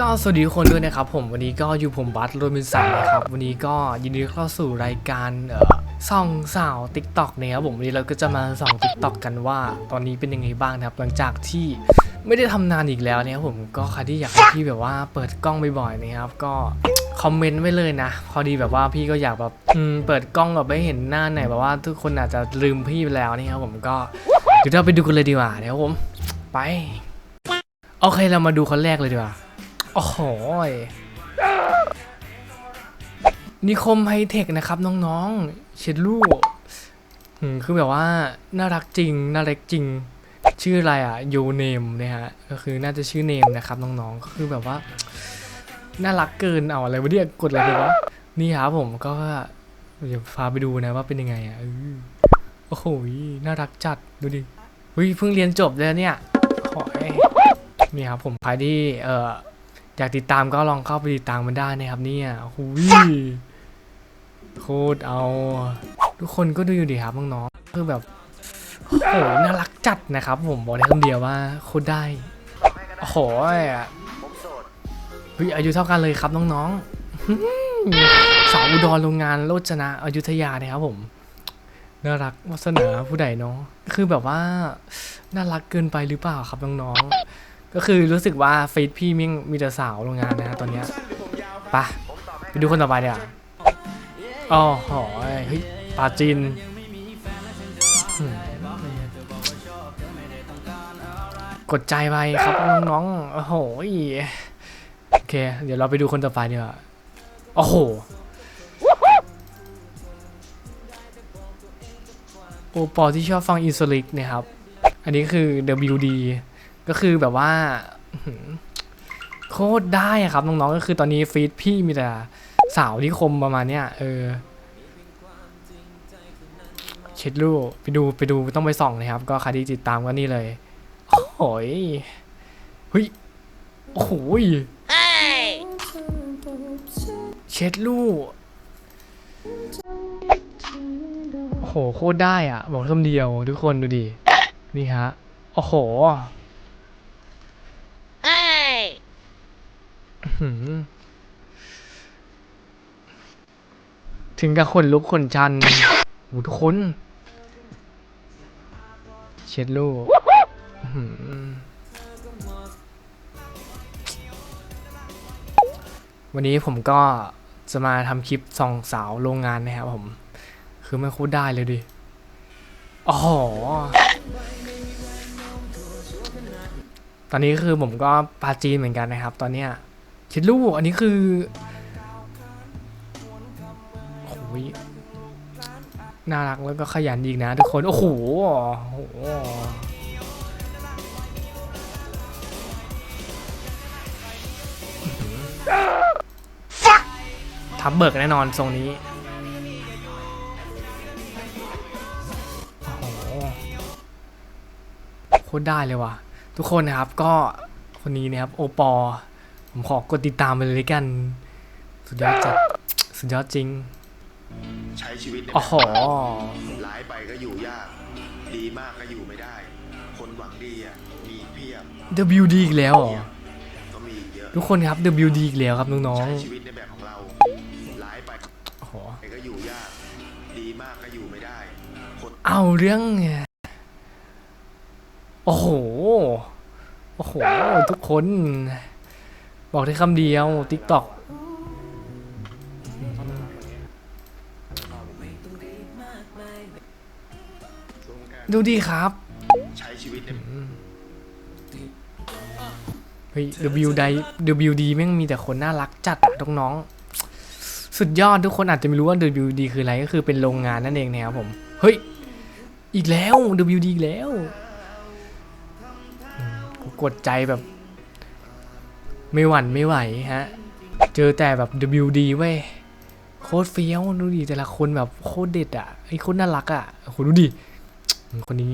ก็สวัสดีทุกคนด้วยนะครับผมวันนี้ก็อยู่ผมบัสโรบินสันนะครับวันนี้ก็ยินดีเข้าสู่รายการเอ่อส่องสาว t ิ k t o k นะครับผมวันนี้เราก็จะมาส่อง t ิ k t o k กันว่า ตอนนี้เป็นยังไงบ้างนะครับหลังจากที่ไม่ได้ทำนานอีกแล้วเนะครับผมก็ใครที่อยากให้พี่แบบว่าเปิดกล้องบ่อยๆนะครับก็คอมเมนต์ไว้เลยนะ พอดีแบบว่าพี่ก็อยากแบบเปิดกล้องแบบไม่เห็นหน้าไหนแบบว่าทุกคนอาจจะลืมพี่ไปแล้วนะครับผมก็เดี๋ยวเราไปดูกันเลยดีกว่าเดี๋ยวผมไปโอเคเรามาดูคนแรกเลยดีกว่า โอ้โหยนิคมไฮเทคนะครับน้องๆ เชดลูกอืมคือแบบว่า น่ารักจริง น่ารักจริง ชื่ออะไรอะยูเนมเนี่ยฮะ ก็คือน่าจะชื่อเนมนะครับน้องๆ ก็คือแบบว่า น่ารักเกินเอาอะไรวะเนี่ยกดอะไรไปวะ นี่ครับผมก็เดี๋ยวพาไปดูนะว่าเป็นยังไงอะเออโอ้โหยน่ารักจัดดูดิเฮ้ยเพิ่งเรียนจบเลยเนี่ยขอให้นี่ครับผมใครที่เอ่อ อยากติดตามก็ลองเข้าไปติดตามมันได้นะครับเนี่ยหุยโคตรเอา ทุกคนก็ดูอยู่ดีครับน้องๆคือแบบโอ้โหน่ารักจัดนะครับ ผมบอกได้คำเดียวว่าโคตรได้โอ้โหเฮ้ยอายุเท่ากันเลยครับน้องๆสาวอุดรโรงงานโรจนะอยุธยานะครับผมน่ารักวาสนาผู้ใดเนาะคือแบบว่าน่ารักเกินไปหรือเปล่าครับน้องๆ ก็คือรู้สึกว่าเฟซพี่มิ่งมีแต่สาวโรงงานนะฮะตอนเนี้ยไปะไปดูคนต่อไปเดี๋ยวอ๋อหอยเฮ้ยปาจินอืมกดใจไปครับน้องๆโอ้โหโอเค เดี๋ยวเราไปดูคนต่อไปดีกว่าโอ้โหโอปอที่ชอบฟังอินสลิกนะครับ อันนี้คือ WD ก็คือแบบว่าโคตรได้ครับน้องๆก็คือตอนนี้ฟีดพี่มีแต่สาวที่คมประมาณเนี้ยเออเช็ดลูกไปดูไปดูต้องไปส่องนะครับ ก็ใครที่ติดตามก็นี่เลยโอ้ยเฮ้ยโอ้โหยเช็ดลูกโอ้โหโคตรได้อะ บอกคำเดียวทุกคนดูดินี่ฮะ โอ้โห หืม ถึงกับขนลุกขนชันโอ้ทุกคน เช็ดลูกวันนี้ผมก็จะมาทำคลิปส่องสาวโรงงานนะครับผม คือไม่คูดได้เลยดิอ๋อตอนนี้คือผมก็ปาจีนเหมือนกันนะครับ ตอนเนี้ย ชิดลูก อันนี้คือโอ้ยน่ารักแล้วก็ขยันอีกนะทุกคน โอ้โหโอ้โหทับเบิกแน่นอนทรงนี้โอ้โหโคตรได้เลยว่ะ ทุกคนนะครับก็คนนี้นะครับโอปอ ผมขอกดติดตามไปเลยละกัน สุดยอดจัด สุดยอดจริง ใช้ชีวิตในโอ้โห ร้ายไปก็อยู่ยาก ดีมากก็อยู่ไม่ได้ คนหวังดีอะมีเพียบ WD อีกแล้วเหรอ ก็มีอีกเยอะทุกคนครับ WD อีกแล้วครับน้องใช้ชีวิตในแบบของเรา ร้ายไปๆโอ้โห ก็อยู่ยาก ดีมากก็อยู่ไม่ได้ คนเอาเรื่องไงโอ้โห โอ้โห ทุกคน บอกได้คำเดียว TikTok ดูดีครับ ใช้ชีวิตในเฮ้ย WD WD แม่งมีแต่คนน่ารักจัดอะน้องๆสุดยอดทุกคนอาจจะไม่รู้ว่า WD คืออะไรก็คือเป็นโรงงานนั่นเองนะครับผม เฮ้ย อีกแล้ว WD อีกแล้วอืมกูกดใจแบบ ไม่หวั่นไม่ไหวฮะ เจอแต่แบบ WD เว้ยโคตรเฟี้ยวดูดิแต่ละคนแบบโคตรเด็ดอะไอ้โคตรน่ารักอะโอ้โหดูดิคนนี้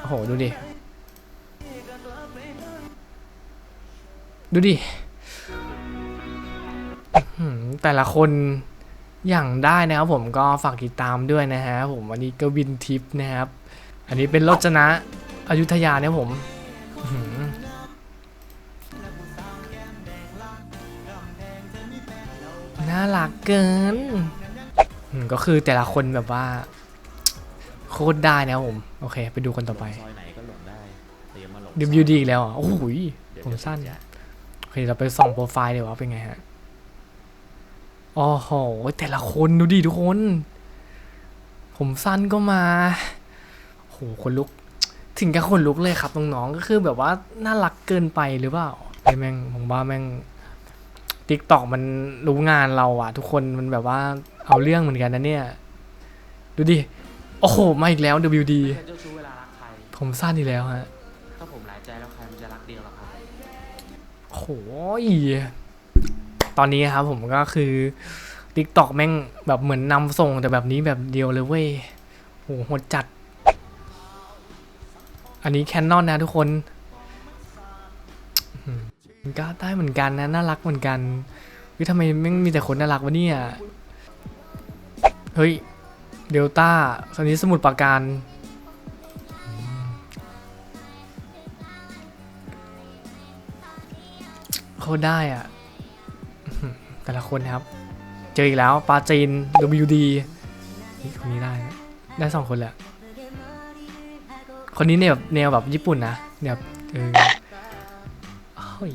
โอ้โหดูดิ ดูดิ แต่ละคนอย่างได้นะครับผมก็ฝากติดตามด้วยนะฮะผมวันนี้ก็วินทิปนะครับ อันนี้เป็นรจนะอยุธยาเนี่ยผมอื้อหือน่ารักเกินอืมก็คือแต่ละคนแบบว่า โคตรได้นะครับผม โอเค ไปดูคนต่อไปซอยไหนก็หลงได้แต่อย่ามาหลง WD อีกแล้วอะโอ้โหยเดี๋ยวผมสั้นจะโอเคเราไปส่องโปรไฟล์ดีกว่าเป็นไงฮะโอ้โหแต่ละคนดูดิทุกคน ผมสั้นก็มา โหคนลุก ถึงกับคนลุกเลยครับน้องๆก็คือแบบว่าน่ารักเกินไปหรือเปล่าไอ้แม่งผมว่าแม่งติ๊กตอกมันรู้งานเราอะทุกคนมันแบบว่าเอาเรื่องเหมือนกันนะเนี่ย ดูดิ โอ้โห มาอีกแล้ว WD เพื่อนเจ้าชู้เวลารักใครผมสั้นอีกแล้วฮะ ถ้าผมหลายใจแล้วใครมันจะรักเดียวล่ะครับโหยตอนนี้ครับผมก็คือ t ิ k t o k แม่งแบบเหมือนนำส่งแต่แบบนี้แบบเดียวเลยเว้ยโหโหดจัด อันนี้แคนนอนนะทุกคนก็ได้เหมือนกันนะน่ารักเหมือนกันวิทำไมแม่มีแต่คนน่ารักวะเนี่ย เฮ้ย เดลต้าตอนนี้สมุดปราการอืมโคตรได้อะ แต่ละคนครับ เจออีกแล้ว ปาจีน WD นี่คนนี้ได้ ได้สองคนแหละ คนนี้เนี่ยแบบแนวแบบญี่ปุ่นนะเนี่ยแบบเออเฮ้ย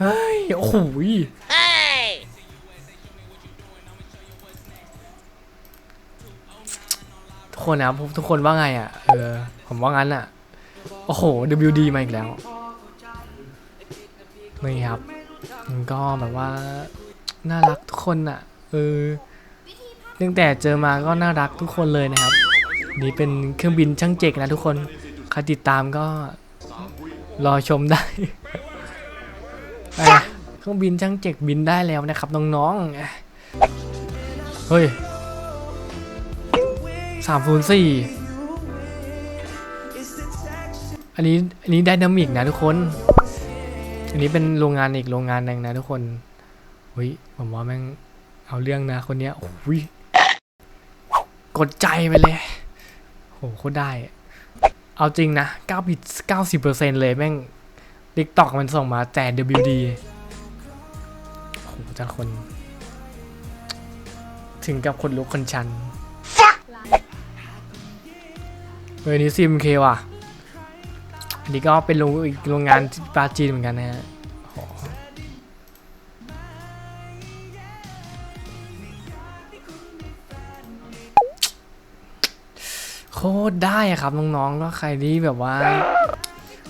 เฮ้ยโอ้โหยทุกคนนะทุกคนว่าไงอะเออผมว่างั้นอะ โอ้โห WD มาอีกแล้วนี่ครับมันก็แบบว่า น่ารักทุกคนอะเออตั้งแต่เจอมาก็น่ารักทุกคนเลยนะครับ นี่เป็นเครื่องบินช่างเจกนะทุกคนใครติดตามก็รอชมได้เครื่องบินช่างเจกบินได้แล้วนะครับน้องๆ เฮ้ยสามศูนย์สี่อันนี้อันนี้ไดนามิกนะทุกคน อันนี้เป็นโรงงานอีกโรงงานหนึ่งนะทุกคนเฮ้ยผมว่าแม่งเอาเรื่องนะคนเนี้ยโอ้ยกดใจไปเลย โหโคตรได้ เอาจริงนะ9บิต90%เลยแม่ง TikTok มันส่งมาแต่ WD โหแต่คน ถึงกับคนลุกคนชันเฮ้ยนี่ซิมเคว่ะอันนี้ก็เป็นโรงโรงงานปราจีนเหมือนกันนะฮะ ตรได้ครับน้องๆก็ใครที่แบบว่า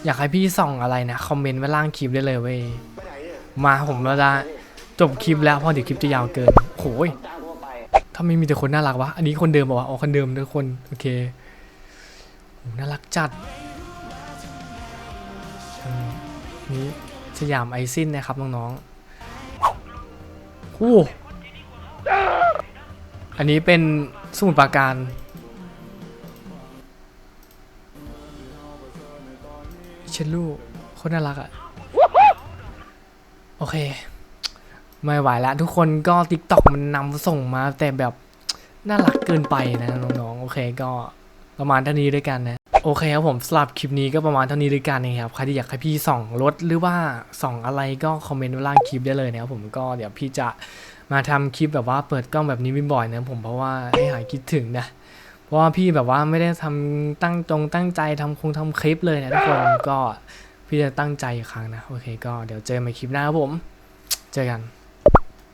อยากให้พี่ส่องอะไรนะ คอมเมนต์ไว้ล่างคลิปได้เลยเว้ย มาผมเราจะจบคลิปแล้วเพราะเดี๋ยวคลิปจะยาวเกินโอ้ยถ้าไม่มีแต่คนน่ารักวะ อันนี้คนเดิมบอกว่าอ๋อคนเดิมทุกคน โอเคน่ารักจัด นี่สยามไอซินนะครับน้องๆอู้อันนี้เป็นสมุดปราการ เชนลูโคตรน่ารักอะโอเค ไม่ไหวละทุกคนก็ TikTok มันนำส่งมาแต่แบบน่ารักเกินไปนะน้องๆ โอเคก็ประมาณเท่านี้ด้วยกันนะโอเคครับผมสำหรับคลิปนี้ก็ประมาณเท่านี้ด้วยกันนะครับใครที่อยากให้พี่ส่องรถหรือว่าส่องอะไรก็คอมเมนต์ไว้ล่างคลิปได้เลยนะครับผมก็เดี๋ยวพี่จะมาทำคลิปแบบว่าเปิดกล้องแบบนี้บ่อยๆนะผมเพราะว่าให้หายคิดถึงนะ ราะว่าพี่แบบว่าไม่ได้ทำตั้งจงตั้งใจทำคงทำคลิปเลยนะทุกคนก็พี่จะตั้งใจอีกครั้งนะ โอเค ก็เดี๋ยวเจอกันใหม่คลิปหน้าครับผม เจอกัน